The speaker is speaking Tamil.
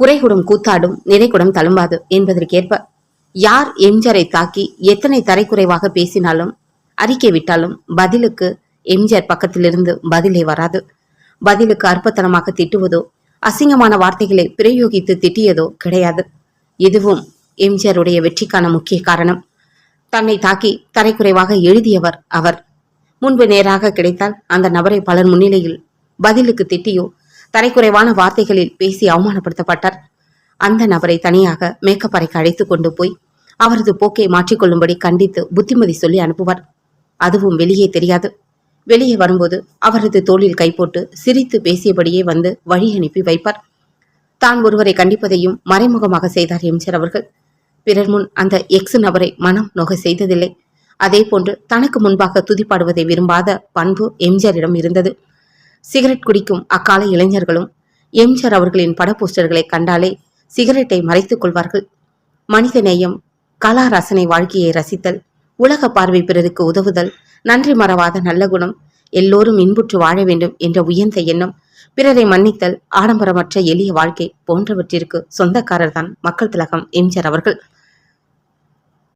குறைகுடம் கூத்தாடும் நிறைகுடம் தழும்பாது என்பதற்கேற்ப யார் எம்ஜரை தாக்கி எத்தனை தரைக்குறைவாக பேசினாலும் அறிக்கை விட்டாலும் பதிலுக்கு எம்ஜிஆர் பக்கத்திலிருந்து பதிலே வராது. பதிலுக்கு அற்பத்தனமாக திட்டுவதோ அசிங்கமான வார்த்தைகளை பிரயோகித்து திட்டியதோ கிடையாது. இதுவும் எம்ஜிஆருடைய வெற்றிக்கான முக்கிய காரணம். தன்னை தாக்கி தரைக்குறைவாக எழுதியவர் அவர். முன்பு நேராக கிடைத்தால் அந்த நபரை பலர் முன்னிலையில் பதிலுக்கு திட்டியோ தரைக்குறைவான வார்த்தைகளில் பேசி அவமானப்படுத்தப்பட்டார். அந்த நபரை தனியாக மேக்கப் அறைக்கு அழைத்து கொண்டு போய் அவரது போக்கை மாற்றிக்கொள்ளும்படி கண்டித்து புத்திமதி சொல்லி அனுப்புவார். அதுவும் வெளியே தெரியாது. வெளியே வரும்போது அவரது தோளில் கை போட்டு சிரித்து பேசியபடியே வந்து வழி அனுப்பி வைப்பார். தான் ஒருவரை கண்டிப்பதையும் மறைமுகமாக செய்தார் எம்ஜிஆர் அவர்கள். பிறர் முன் அந்த எக்ஸ் நபரை மனம் நொகை செய்ததில்லை. அதே போன்று தனக்கு முன்பாக துதிப்பாடுவதை விரும்பாத பண்பு எம்ஜிஆரிடம் இருந்தது. சிகரெட் குடிக்கும் அக்கால இளைஞர்களும் எம்ஜிஆர் அவர்களின் பட போஸ்டர்களை கண்டாலே சிகரெட்டை மறைத்துக் கொள்வார்கள். மனித நேயம் கலா ரசனை வாழ்க்கையை ரசித்தல் உலக பார்வை பிறருக்கு உதவுதல் நன்றி மறவாத நல்ல குணம் எல்லோரும் இன்புற்று வாழ வேண்டும் என்ற உயர்ந்த எண்ணம் பிறரை மன்னித்தல் ஆடம்பரமற்ற எளிய வாழ்க்கை போன்றவற்றிற்கு சொந்தக்காரர்தான் மக்கள் திலகம் எம்ஜிஆர் அவர்கள்.